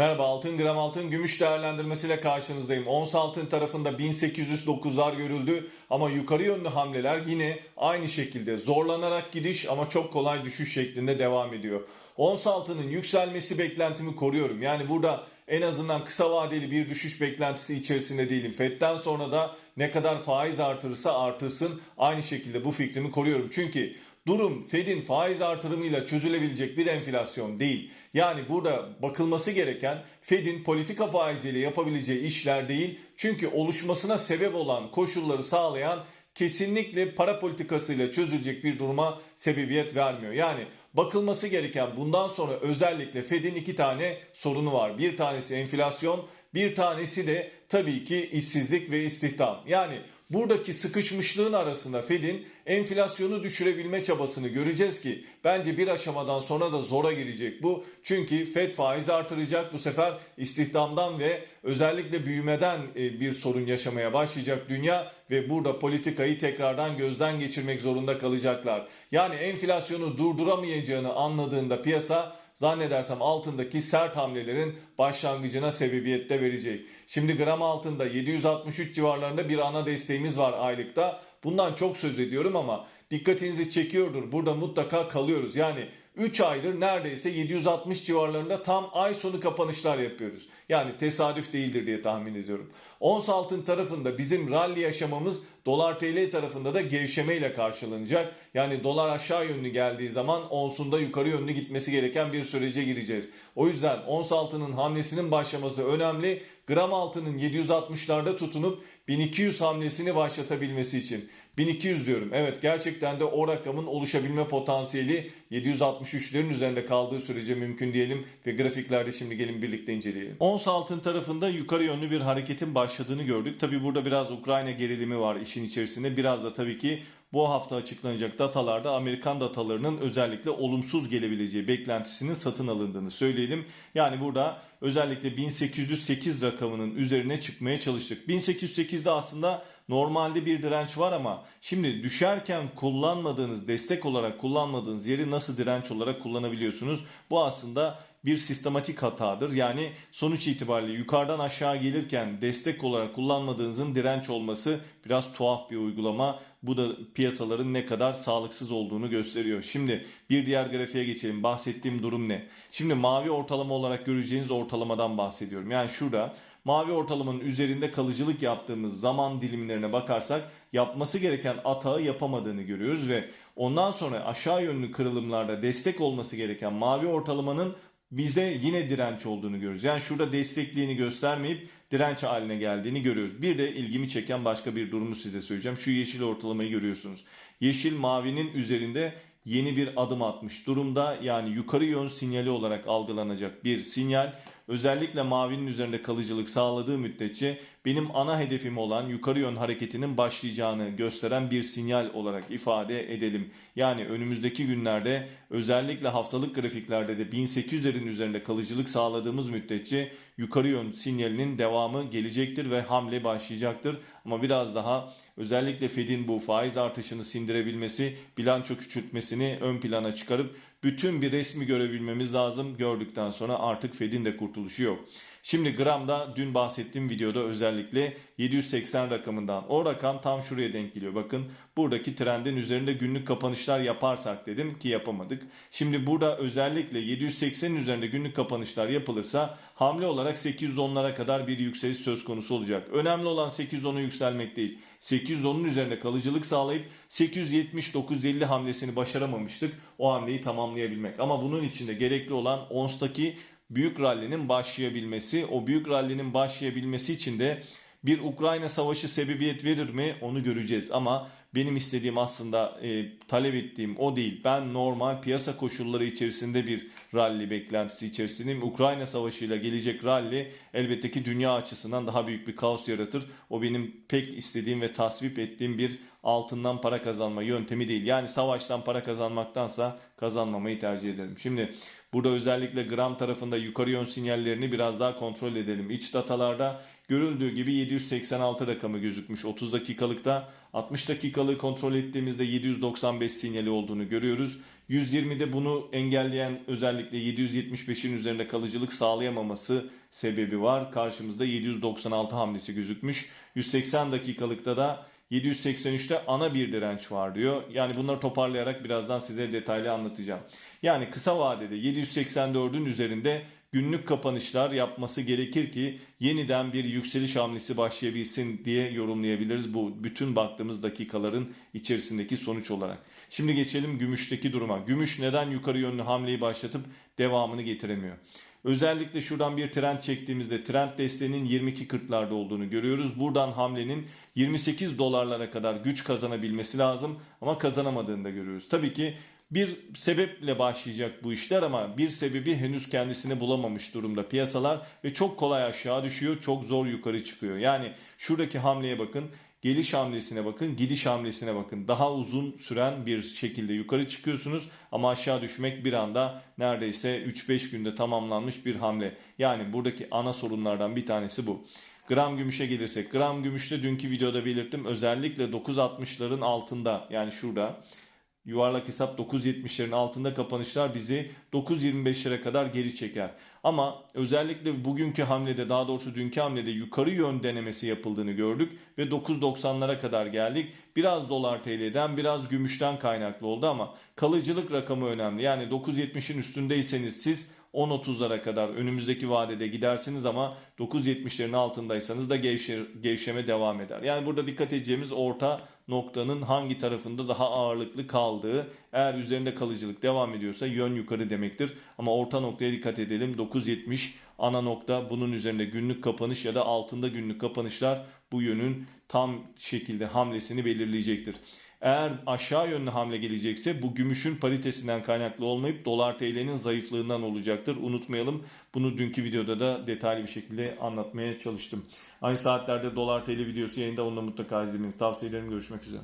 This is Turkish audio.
Merhaba altın gram altın gümüş değerlendirmesiyle karşınızdayım. Ons altın tarafında 1809'lar görüldü ama yukarı yönlü hamleler yine aynı şekilde zorlanarak gidiş ama çok kolay düşüş şeklinde devam ediyor. Ons altının yükselmesi beklentimi koruyorum. Yani burada en azından kısa vadeli bir düşüş beklentisi içerisinde değilim. FED'den sonra da ne kadar faiz artırırsa artırsın aynı şekilde bu fikrimi koruyorum. Çünkü durum Fed'in faiz artırımıyla çözülebilecek bir enflasyon değil. Yani burada bakılması gereken Fed'in politika faiziyle yapabileceği işler değil. Çünkü oluşmasına sebep olan koşulları sağlayan kesinlikle para politikasıyla çözülecek bir duruma sebebiyet vermiyor. Yani bakılması gereken bundan sonra özellikle Fed'in iki tane sorunu var. Bir tanesi enflasyon, bir tanesi de tabii ki işsizlik ve istihdam. Yani buradaki sıkışmışlığın arasında Fed'in enflasyonu düşürebilme çabasını göreceğiz ki bence bir aşamadan sonra da zora girecek bu. Çünkü Fed faiz artıracak bu sefer istihdamdan ve özellikle büyümeden e, bir sorun yaşamaya başlayacak dünya ve burada politikayı tekrardan gözden geçirmek zorunda kalacaklar. Yani enflasyonu durduramayacağını anladığında piyasa zannedersem altındaki sert hamlelerin başlangıcına sebebiyette verecek. Şimdi gram altında 763 civarlarında bir ana desteğimiz var aylıkta. Bundan çok söz ediyorum ama dikkatinizi çekiyordur. Burada mutlaka kalıyoruz. Yani 3 aydır neredeyse 760 civarlarında tam ay sonu kapanışlar yapıyoruz. Yani tesadüf değildir diye tahmin ediyorum. Ons altın tarafında bizim rally yaşamamız dolar TL tarafında da gevşemeyle karşılanacak. Yani dolar aşağı yönlü geldiği zaman onsunda yukarı yönlü gitmesi gereken bir sürece gireceğiz. O yüzden ons altının hamlesinin başlaması önemli. Gram altının 760'larda tutunup 1200 hamlesini başlatabilmesi için. 1200 diyorum. Evet gerçekten de o rakamın oluşabilme potansiyeli 763'lerin üzerinde kaldığı sürece mümkün diyelim ve grafiklerde şimdi gelin birlikte inceleyelim. Ons altın tarafında yukarı yönlü bir hareketin başladığını gördük. Tabi burada biraz Ukrayna gerilimi var işin içerisinde. Biraz da tabii ki bu hafta açıklanacak datalarda Amerikan datalarının özellikle olumsuz gelebileceği beklentisinin satın alındığını söyleyelim. Yani burada özellikle 1808 rakamının üzerine çıkmaya çalıştık. 1808'de aslında normalde bir direnç var ama şimdi düşerken kullanmadığınız destek olarak kullanmadığınız yeri nasıl direnç olarak kullanabiliyorsunuz? Bu aslında bir sistematik hatadır. Yani sonuç itibariyle yukarıdan aşağı gelirken destek olarak kullanmadığınızın direnç olması biraz tuhaf bir uygulama. Bu da piyasaların ne kadar sağlıksız olduğunu gösteriyor. Şimdi bir diğer grafiğe geçelim. Bahsettiğim durum ne? Şimdi mavi ortalama olarak göreceğiniz ortalamadan bahsediyorum. Yani şurada mavi ortalamanın üzerinde kalıcılık yaptığımız zaman dilimlerine bakarsak yapması gereken atağı yapamadığını görüyoruz ve ondan sonra aşağı yönlü kırılımlarda destek olması gereken mavi ortalamanın bize yine direnç olduğunu görüyoruz. Yani şurada destekliğini göstermeyip direnç haline geldiğini görüyoruz. Bir de ilgimi çeken başka bir durumu size söyleyeceğim. Şu yeşil ortalamayı görüyorsunuz. Yeşil mavinin üzerinde yeni bir adım atmış durumda. Yani yukarı yön sinyali olarak algılanacak bir sinyal. Özellikle mavinin üzerinde kalıcılık sağladığı müddetçe benim ana hedefim olan yukarı yön hareketinin başlayacağını gösteren bir sinyal olarak ifade edelim. Yani önümüzdeki günlerde özellikle haftalık grafiklerde de 1800'lerin üzerinde kalıcılık sağladığımız müddetçe yukarı yön sinyalinin devamı gelecektir ve hamle başlayacaktır. Ama biraz daha özellikle Fed'in bu faiz artışını sindirebilmesi, bilanço küçültmesini ön plana çıkarıp bütün bir resmi görebilmemiz lazım. Gördükten sonra artık Fed'in de kurtuluşu yok. Şimdi gramda dün bahsettiğim videoda özellikle 780 rakamından o rakam tam şuraya denk geliyor. Bakın buradaki trendin üzerinde günlük kapanışlar yaparsak dedim ki yapamadık. Şimdi burada özellikle 780'in üzerinde günlük kapanışlar yapılırsa hamle olarak 810'lara kadar bir yükseliş söz konusu olacak. Önemli olan 810'u yükselmek değil. 810'un üzerinde kalıcılık sağlayıp 870-950 hamlesini başaramamıştık. O hamleyi tamamlayabilmek. Ama bunun için de gerekli olan ONS'taki büyük rallinin başlayabilmesi. O büyük rallinin başlayabilmesi için de bir Ukrayna savaşı sebebiyet verir mi onu göreceğiz. Ama benim istediğim aslında e, talep ettiğim o değil. Ben normal piyasa koşulları içerisinde bir rally beklentisi içerisindeyim. Ukrayna savaşıyla gelecek rally elbette ki dünya açısından daha büyük bir kaos yaratır. O benim pek istediğim ve tasvip ettiğim bir altından para kazanma yöntemi değil. Yani savaştan para kazanmaktansa kazanmamayı tercih ederim. Şimdi burada özellikle gram tarafında yukarı yön sinyallerini biraz daha kontrol edelim. İç datalarda Görüldüğü gibi 786 rakamı gözükmüş 30 dakikalıkta. 60 dakikalığı kontrol ettiğimizde 795 sinyali olduğunu görüyoruz. 120'de bunu engelleyen özellikle 775'in üzerinde kalıcılık sağlayamaması sebebi var. Karşımızda 796 hamlesi gözükmüş. 180 dakikalıkta da 783'te ana bir direnç var diyor. Yani bunları toparlayarak birazdan size detaylı anlatacağım. Yani kısa vadede 784'ün üzerinde günlük kapanışlar yapması gerekir ki yeniden bir yükseliş hamlesi başlayabilsin diye yorumlayabiliriz bu bütün baktığımız dakikaların içerisindeki sonuç olarak. Şimdi geçelim gümüşteki duruma. Gümüş neden yukarı yönlü hamleyi başlatıp devamını getiremiyor? Özellikle şuradan bir trend çektiğimizde trend desteğinin 22.40'larda olduğunu görüyoruz. Buradan hamlenin 28 dolarlara kadar güç kazanabilmesi lazım ama kazanamadığını da görüyoruz. Tabii ki bir sebeple başlayacak bu işler ama bir sebebi henüz kendisini bulamamış durumda piyasalar ve çok kolay aşağı düşüyor, çok zor yukarı çıkıyor. Yani şuradaki hamleye bakın, geliş hamlesine bakın, gidiş hamlesine bakın. Daha uzun süren bir şekilde yukarı çıkıyorsunuz ama aşağı düşmek bir anda neredeyse 3-5 günde tamamlanmış bir hamle. Yani buradaki ana sorunlardan bir tanesi bu. Gram gümüşe gelirsek, gram gümüşte dünkü videoda belirttim özellikle 9.60'ların altında yani şurada yuvarlak hesap 9.70'lerin altında kapanışlar bizi 9.25'lere kadar geri çeker. Ama özellikle bugünkü hamlede daha doğrusu dünkü hamlede yukarı yön denemesi yapıldığını gördük ve 9.90'lara kadar geldik. Biraz dolar TL'den biraz gümüşten kaynaklı oldu ama kalıcılık rakamı önemli. Yani 9.70'in üstündeyseniz siz 10.30'lara kadar önümüzdeki vadede gidersiniz ama 9.70'lerin altındaysanız da gevşe, gevşeme devam eder. Yani burada dikkat edeceğimiz orta noktanın hangi tarafında daha ağırlıklı kaldığı. Eğer üzerinde kalıcılık devam ediyorsa yön yukarı demektir. Ama orta noktaya dikkat edelim. 9.70 ana nokta bunun üzerinde günlük kapanış ya da altında günlük kapanışlar bu yönün tam şekilde hamlesini belirleyecektir. Eğer aşağı yönlü hamle gelecekse bu gümüşün paritesinden kaynaklı olmayıp dolar TL'nin zayıflığından olacaktır. Unutmayalım bunu dünkü videoda da detaylı bir şekilde anlatmaya çalıştım. Aynı saatlerde dolar TL videosu yayında onunla mutlaka izlemenizi tavsiye ederim. Görüşmek üzere.